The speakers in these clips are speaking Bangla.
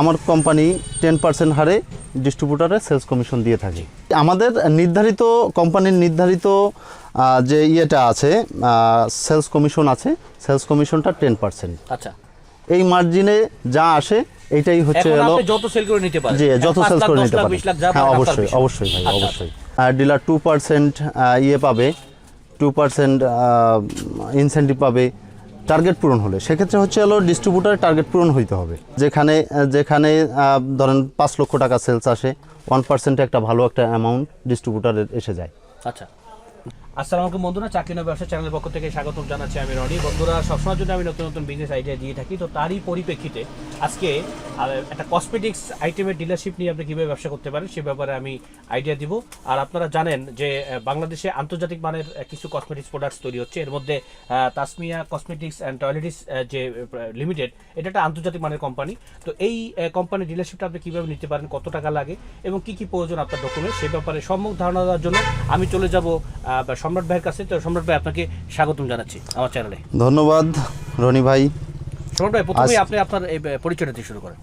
আমার কোম্পানি টেন পার্সেন্ট হারে ডিস্ট্রিবিউটারে সেলস কমিশন দিয়ে থাকে। আমাদের নির্ধারিত কোম্পানির নির্ধারিত যে ইয়েটা আছে সেলস কমিশন আছে সেলস কমিশনটা টেন পার্সেন্ট আচ্ছা। এই মার্জিনে যা আসে এইটাই হচ্ছে হলো যত সেল করে নিতে পারেন। জি যত করে নিতে পারেন। হ্যাঁ অবশ্যই অবশ্যই ভাই আচ্ছা, অবশ্যই। ডিলার টু পার্সেন্ট ইয়ে পাবে টু পার্সেন্ট ইনসেন্টিভ পাবে টার্গেট পূরণ হলে। সেক্ষেত্রে হচ্ছে হলো ডিস্ট্রিবিউটারের টার্গেট পূরণ হইতে হবে। যেখানে যেখানে ধরেন পাঁচ লক্ষ টাকা সেলস আসে ওয়ান পার্সেন্টে একটা ভালো একটা অ্যামাউন্ট ডিস্ট্রিবিউটারের এসে যায়। আচ্ছা। আসসালামু আলাইকুম বন্ধুরা, চাকরি নয় ব্যবসা চ্যানেলের পক্ষ থেকে স্বাগতম জানাচ্ছি আমি রনি। বন্ধুরা সবসময় জন্য আমি নতুন নতুন বিজনেস আইডিয়া দিয়ে থাকি। তো তারই পরিপ্রেক্ষিতে আজকে একটা কসমেটিক্স আইটেমের ডিলারশিপ নিয়ে আপনি কীভাবে ব্যবসা করতে পারেন সে ব্যাপারে আমি আইডিয়া দিব। আর আপনারা জানেন যে বাংলাদেশে আন্তর্জাতিক মানের কিছু কসমেটিক্স প্রোডাক্টস তৈরি হচ্ছে। এর মধ্যে তাসমিয়া কসমেটিক্স অ্যান্ড টয়লেটিস যে লিমিটেড এটা একটা আন্তর্জাতিক মানের কোম্পানি তো এই কোম্পানির ডিলারশিপটা আপনি কীভাবে নিতে পারেন, কত টাকা লাগে এবং কি কি প্রয়োজন আপনার ডকুমেন্ট সে ব্যাপারে সম্মুখ ধারণা দেওয়ার জন্য আমি চলে যাব সম্রাট ভাইয়ের কাছে তো সম্রাট ভাই আপনাকে স্বাগতম জানাচ্ছি আমার চ্যানেলে। ধন্যবাদ রনি ভাই। সম্রাট ভাই প্রথমেই আপনি আপনার এই পরিচয়টা দিয়ে শুরু করেন।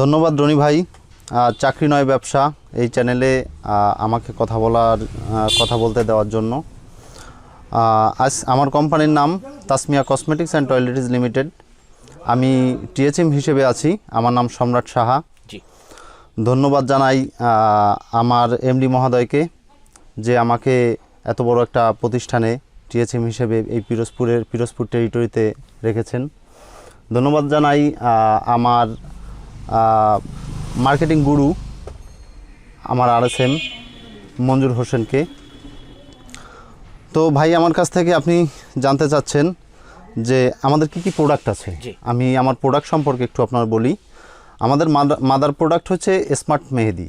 ধন্যবাদ রনি ভাই। চাকরি নয় ব্যবসা। এই চ্যানেলে আমাকে কথা বলার কথা বলতে দেওয়ার জন্য। আজ আমার কোম্পানির নাম Tasmia cosmetics and toiletries limited. আমি টিএচএম হিসেবে আছি। আমার নাম সম্রাট সাহা। জি। ধন্যবাদ জানাই আমার এমডি মহোদয়কে যে আমাকে এত বড় একটা প্রতিষ্ঠানে টিএচএম হিসেবে এই পিরোজপুরের পিরোজপুর টেরিটরিতে রেখেছেন। ধন্যবাদ জানাই আমার মার্কেটিং গুরু আমার আর এস এম মঞ্জুর হোসেনকে। তো ভাই আমার কাছ থেকে আপনি জানতে চাচ্ছেন যে আমাদের কি কি প্রোডাক্ট আছে? আমি আমার প্রোডাক্ট সম্পর্কে একটু আপনার বলি। আমাদের মাদার প্রোডাক্ট হচ্ছে স্মার্ট মেহেদি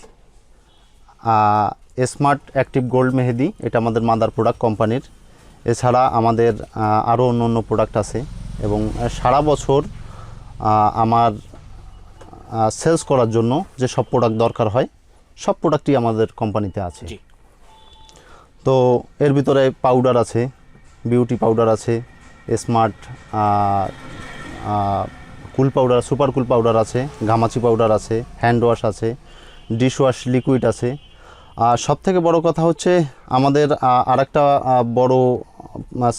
স্মার্ট অ্যাক্টিভ গোল্ড মেহেদি এটা আমাদের মাদার প্রোডাক্ট কোম্পানির। এছাড়া আমাদের আরও অন্য অন্য প্রোডাক্ট আছে এবং সারা বছর আমার সেলস করার জন্য যে সব প্রোডাক্ট দরকার হয় সব প্রোডাক্টই আমাদের কোম্পানিতে আছে। তো এর ভিতরে পাউডার আছে বিউটি পাউডার আছে smart cool powder super cool powder আছে ঘামাচি পাউডার আছে হ্যান্ড ওয়াশ আছে ডিশ ওয়াশ লিকুইড আছে আর সব থেকে বড় কথা হচ্ছে আমাদের আর একটা বড়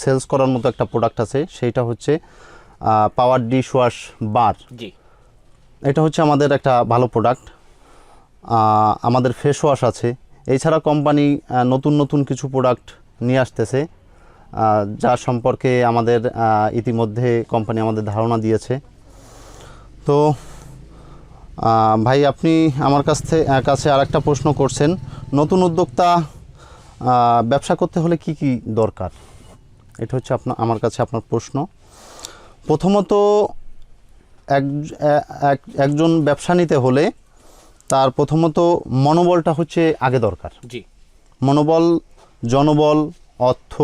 সেলস করার মতো একটা প্রোডাক্ট আছে সেইটা হচ্ছে পাওয়ার ডিশ ওয়াশ বার জি। এটা হচ্ছে আমাদের একটা ভালো প্রোডাক্ট আমাদের ফেস ওয়াশ আছে। এছাড়া কোম্পানি নতুন নতুন কিছু প্রোডাক্ট নিয়ে আসতেছে। যা সম্পর্কে আমাদের ইতিমধ্যে কোম্পানি আমাদের ধারণা দিয়েছে। তো ভাই আপনি আমার কাছ থেকে কাছে আরেকটা প্রশ্ন করছেন। নতুন উদ্যোক্তা ব্যবসা করতে হলে কি কি দরকার? এটা হচ্ছে আপনার আমার কাছে আপনার প্রশ্ন। প্রথমত এক- একজন ব্যবসা নিতে হলে তার প্রথমত মনোবলটা হচ্ছে আগে দরকার। জি। মনোবল জনবল অর্থ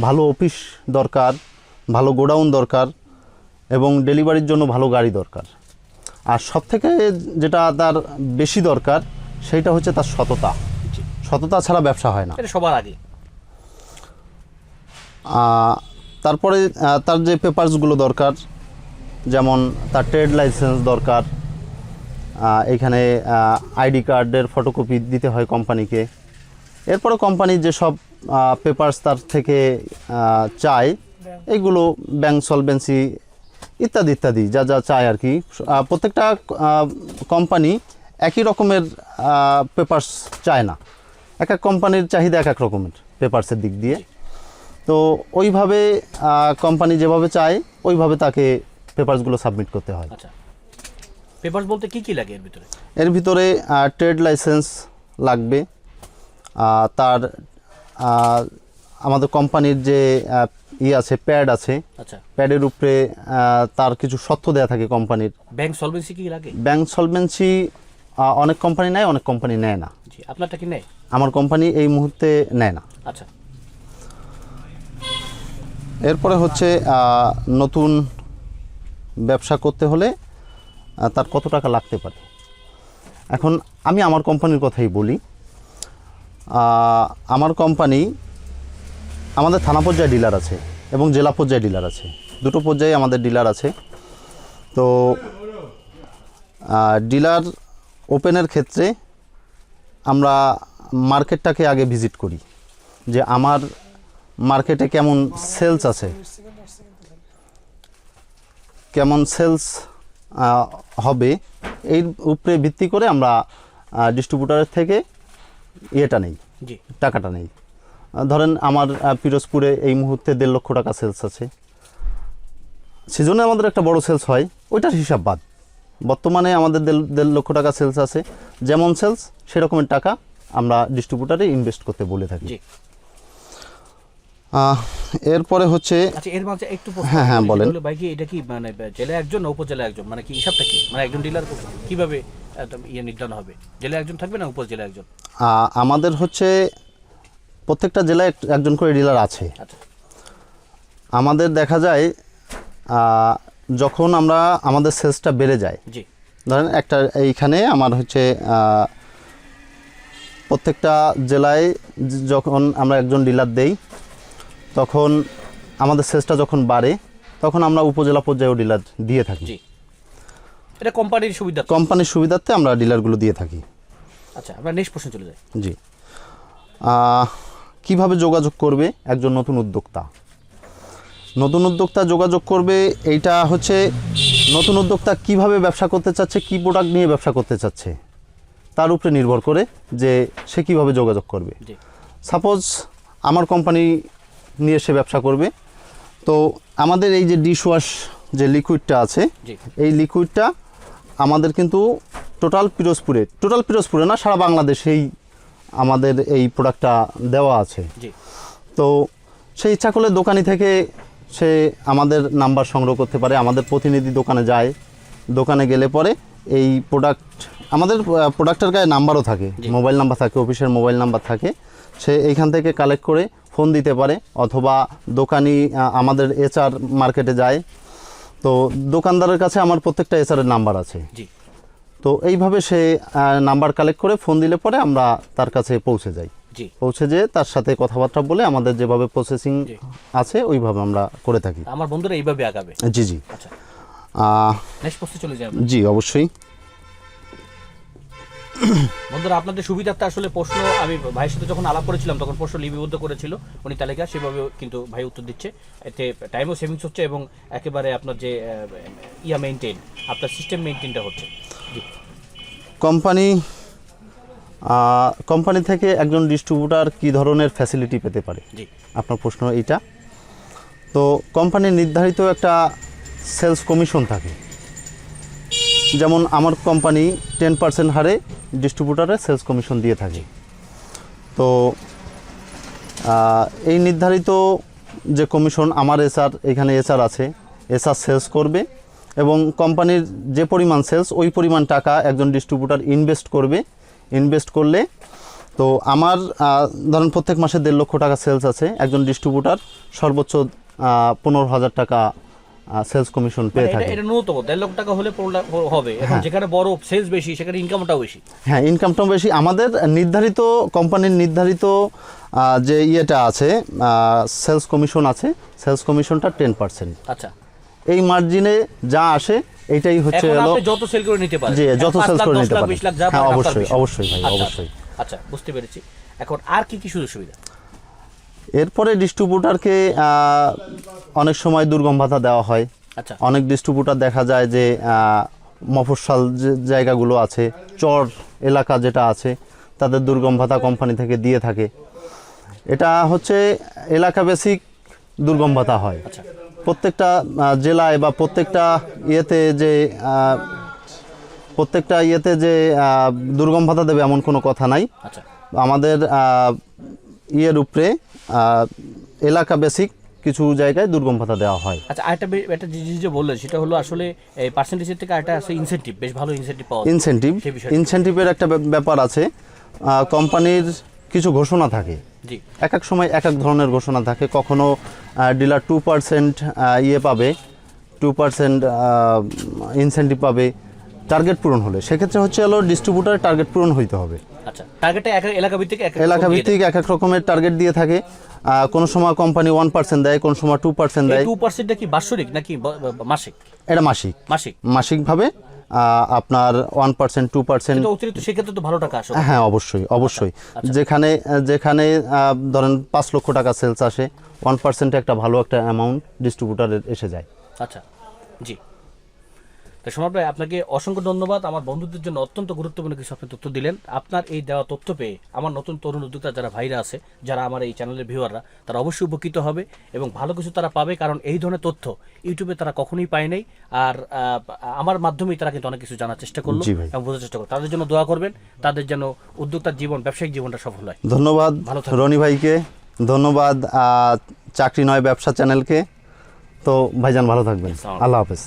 ভালো অফিস দরকার ভালো গোডাউন দরকার এবং ডেলিভারির জন্য ভালো গাড়ি দরকার। আর সবথেকে যেটা তার বেশি দরকার সেইটা হচ্ছে তার সততা। সততা ছাড়া ব্যবসা হয় না। এটা সবার আগে। তারপরে তার যে পেপারসগুলো দরকার যেমন তার ট্রেড লাইসেন্স দরকার এখানে আইডি কার্ডের ফটোকপি দিতে হয় কোম্পানিকে। এরপরে কোম্পানির যেসব পেপারস তার থেকে চায় এগুলো ব্যাংক সলভেন্সি ইত্যাদি ইত্যাদি যা যা চায় আর কি। প্রত্যেকটা কোম্পানি একই রকমের পেপারস চায় না। এক এক কোম্পানির চাহিদা এক এক রকমের পেপারসের দিক দিয়ে। তো ওইভাবে কোম্পানি যেভাবে চায় ওইভাবে তাকে পেপারসগুলো সাবমিট করতে হয়। আচ্ছা। পেপার বলতে কি কি লাগে এর ভিতরে? এর ভিতরে ট্রেড লাইসেন্স লাগবে। তার আমাদের কোম্পানির যে ই আছে প্যাড আছে আচ্ছা। প্যাডের উপরে তার কিছু সত্য দেয়া থাকে কোম্পানির। ব্যাংক সলভেন্সি কি লাগে? ব্যাংক সলভেন্সি অনেক কোম্পানি নেয় অনেক কোম্পানি নেয় না। জি আপনারটা কি নেই আমার কোম্পানি এই মুহূর্তে নেয় না। আচ্ছা। এরপরে হচ্ছে নতুন ব্যবসা করতে হলে তার কত টাকা লাগতে পারে? এখন আমি আমার কোম্পানির কথাই বলি। আমার কোম্পানি আমাদের থানা পর্যায়ে ডিলার আছে এবং জেলা পর্যায়ে ডিলার আছে। দুটো পর্যায়ে আমাদের ডিলার আছে। তো ডিলার ওপেনের ক্ষেত্রে আমরা মার্কেটটাকে আগে ভিজিট করি যে আমার মার্কেটে কেমন সেলস আছে। কেমন সেলস হবে এই উপরে ভিত্তি করে আমরা ডিস্ট্রিবিউটারের থেকে ইয়েটা নেই টাকাটা নেই। ধরেন আমার পিরোজপুরে এই মুহূর্তে দেড় লক্ষ টাকা সেলস আছে। সেজন্য আমাদের একটা বড় সেলস হয় ওইটার হিসাব বাদ। বর্তমানে আমাদের দেড়- লক্ষ টাকা সেলস আছে। যেমন সেলস সেরকমের টাকা আমরা ডিস্ট্রিবিউটারে ইনভেস্ট করতে বলে থাকি। এরপরে হচ্ছে আচ্ছা এর মাঝে একটু হ্যাঁ, হ্যাঁ, বলেন। ভাই কি এটা কি মানে জেলে একজন না উপজেলা একজন? মানে কি হিসাবটা কি? মানে একজন ডিলার কীভাবে ইয়ে নির্ধারণ হবে? জেলে একজন থাকবে না উপজেলা একজন? আমাদের হচ্ছে প্রত্যেকটা জেলায় এক- একজন করে ডিলার আছে। আচ্ছা। আমাদের দেখা যায় যখন আমরা আমাদের সেলসটা বেড়ে যায় ধরেন একটা এইখানে আমার হচ্ছে প্রত্যেকটা জেলায় যখন আমরা একজন ডিলার দেই তখন আমাদের সেলসটা যখন বাড়ে তখন আমরা উপজেলা পর্যায়েও ডিলার দিয়ে থাকি। এটা কোম্পানির সুবিধা কোম্পানির সুবিধার্থে আমরা ডিলারগুলো দিয়ে থাকি। আচ্ছা আমরা নেক্সট প্রশ্ন চলে যাই জি। কীভাবে যোগাযোগ করবে একজন নতুন উদ্যোক্তা? নতুন উদ্যোক্তা যোগাযোগ করবে এইটা হচ্ছে নতুন উদ্যোক্তা কীভাবে ব্যবসা করতে চাচ্ছে কি প্রোডাক্ট নিয়ে ব্যবসা করতে চাচ্ছে তার উপরে নির্ভর করে যে সে কীভাবে যোগাযোগ করবে। সাপোজ আমার কোম্পানি নিয়ে সে ব্যবসা করবে তো আমাদের এই যে ডিশ ওয়াশ যে লিকুইডটা আছে এই লিকুইডটা আমাদের কিন্তু টোটাল পিরোজপুরে টোটাল পিরোজপুরে না সারা বাংলাদেশেই আমাদের এই প্রোডাক্টটা দেওয়া আছে। তো সে ইচ্ছা করলে দোকানি থেকে সে আমাদের নাম্বার সংগ্রহ করতে পারে আমাদের প্রতিনিধি দোকানে যায়। দোকানে গেলে পরে এই প্রোডাক্ট আমাদের প্রোডাক্টের গায়ে নাম্বারও থাকে। মোবাইল নাম্বার থাকে অফিসের মোবাইল নাম্বার থাকে। সে এইখান থেকে কালেক্ট করে ফোন দিতে পারে অথবা দোকানি আমাদের এচআর মার্কেটে যায়। তো দোকানদারের কাছে আমার প্রত্যেকটা এচআরের নাম্বার আছে। জি। তো এইভাবে সে নাম্বার কালেক্ট করে ফোন দিলে পরে আমরা তার কাছে পৌঁছে যাই। জি। পৌঁছে যেয়ে তার সাথে কথাবার্তা বলে আমাদের যেভাবে প্রসেসিং আছে ওইভাবে আমরা করে থাকি। আমার বন্ধুরা এইভাবে আগাবে। জি জি। আচ্ছা। নেক্সট প্রশ্নে চলে যাই জি অবশ্যই। বন্ধুরা আপনাদের সুবিধার্থে আসলে প্রশ্ন আমি ভাইয়ের সাথে যখন আলাপ করেছিলাম তখন প্রশ্ন লিপিবদ্ধ করেছিল। উনি তালিকা সেভাবে কিন্তু ভাই উত্তর দিচ্ছে। এতে টাইমও সেভিংস হচ্ছে এবং একেবারে আপনার যে ইয়া মেনটেন আপনার সিস্টেম মেনটেনটা হচ্ছে। কোম্পানি কোম্পানি থেকে একজন ডিস্ট্রিবিউটার কি ধরনের ফ্যাসিলিটি পেতে পারে? আপনার প্রশ্ন এইটা। তো কোম্পানির নির্ধারিত একটা সেলস কমিশন থাকে। যেমন আমার কোম্পানি টেন পার্সেন্ট হারে ডিস্ট্রিবিউটারে সেলস কমিশন দিয়ে থাকে। তো এই নির্ধারিত যে কমিশন আমার এসআর এখানে এসআর আছে এসআর সেলস করবে। এবং কোম্পানির যে পরিমাণ সেলস ওই পরিমাণ টাকা একজন ডিস্ট্রিবিউটার ইনভেস্ট করবে। ইনভেস্ট করলে তো আমার ধরেন প্রত্যেক মাসে দেড় লক্ষ টাকা সেলস আছে একজন ডিস্ট্রিবিউটার সর্বোচ্চ পনেরো হাজার টাকা সেলস কমিশন মানে পেয়ে এটা থাকে। এটা ন্যূনতম দেড় লক্ষ টাকা হলে হবে। এখন যেখানে বড় সেলস বেশি সেখানে ইনকামটাও বেশি। হ্যাঁ ইনকামটাও বেশি। আমাদের নির্ধারিত কোম্পানির নির্ধারিত যে ইয়েটা আছে সেলস কমিশন আছে সেলস কমিশনটা টেন পার্সেন্ট আচ্ছা। এই মার্জিনে যা আসে এইটাই হচ্ছে এখন হলো আপনি যত সেল করে নিতে পারেন জি, যত লাখ, করে নিতে পারেন। হ্যাঁ, অবশ্যই, অবশ্যই ভাই, আচ্ছা, অবশ্যই। আচ্ছা বুঝতে পেরেছি। এখন আর কি কি সুযোগ সুবিধা? এরপরে ডিস্ট্রিবিউটারকে অনেক সময় দুর্গম ভাতা দেওয়া হয়। আচ্ছা। অনেক ডিস্ট্রিবিউটার দেখা যায় যে মফস্বল যে জায়গাগুলো আছে চর এলাকা যেটা আছে তাদের দুর্গম ভাতা কোম্পানি থেকে দিয়ে থাকে। এটা হচ্ছে এলাকা বেসিক দুর্গম ভাতা হয়। আচ্ছা। প্রত্যেকটা জেলায় বা প্রত্যেকটা ইয়েতে যে প্রত্যেকটা ইয়েতে যে দুর্গম ভাতা দেবে এমন কোনো কথা নাই। আচ্ছা। আমাদের ইয়ের উপরে এলাকা বেসিক কিছু জায়গায় দুর্গম ভাতা দেওয়া হয়। আচ্ছা আরেকটা বে- একটা জিনিস যে বললেন সেটা হলো আসলে এই পার্সেন্টেজের থেকে একটা আছে ইনসেন্টিভ বেশ ভালো ইনসেন্টিভ পাওয়া ইনসেন্টিভ ইনসেন্টিভের একটা ব্যাপার আছে। কোম্পানির কিছু ঘোষণা থাকে। এক এক সময় এক এক ধরনের ঘোষণা থাকে। কখনো ডিলার টু পার্সেন্ট ইয়ে পাবে টু পার্সেন্ট ইনসেন্টিভ পাবে টার্গেট পূরণ হলে। সেক্ষেত্রে হচ্ছে হলো ডিস্ট্রিবিউটার টার্গেট পূরণ হইতে হবে। আচ্ছা টার্গেটটা এক এলাকা ভিত্তিক এক এলাকা ভিত্তিক এক এক রকমের টার্গেট দিয়ে থাকে। কোনো সময় কোম্পানি ওয়ান পার্সেন্ট দেয় কোনো সময় টু পার্সেন্ট দেয়। টু পার্সেন্টটা কি বাৎসরিক নাকি মাসিক? এটা মাসিক। মাসিক। মাসিকভাবে আপনার ওয়ান পার্সেন্ট টু পার্সেন্ট অতিরিক্ত সেক্ষেত্রে তো ভালো টাকা আসে হ্যাঁ অবশ্যই অবশ্যই। যেখানে যেখানে আহ, ধরেন পাঁচ লক্ষ টাকা সেলস আসে ওয়ান পার্সেন্টে একটা ভালো একটা অ্যামাউন্ট ডিস্ট্রিবিউটারের এসে যায়। আচ্ছা জি। তো সমার ভাই আপনাকে অসংখ্য ধন্যবাদ। আমার বন্ধুদের জন্য অত্যন্ত গুরুত্বপূর্ণ কিছু আপনি তথ্য দিলেন। আপনার এই দেওয়া তথ্য পেয়ে আমার নতুন তরুণ উদ্যোক্তা যারা ভাইরা আছে যারা আমার এই চ্যানেলের ভিউয়াররা তারা অবশ্যই উপকৃত হবে এবং ভালো কিছু তারা পাবে কারণ এই ধরনের তথ্য ইউটিউবে তারা কখনোই পায় নাই। আর আমার মাধ্যমেই তারা কিন্তু অনেক কিছু জানার চেষ্টা করল এবং বোঝার চেষ্টা করল। তাদের জন্য দোয়া করবেন তাদের যেন উদ্যোক্তার জীবন ব্যবসায়িক জীবনটা সফল হয়। ধন্যবাদ ভালো। রনি ভাইকে। ধন্যবাদ চাকরি নয় ব্যবসা চ্যানেলকে। তো ভাইজান ভালো থাকবেন। আল্লাহ হাফেজ।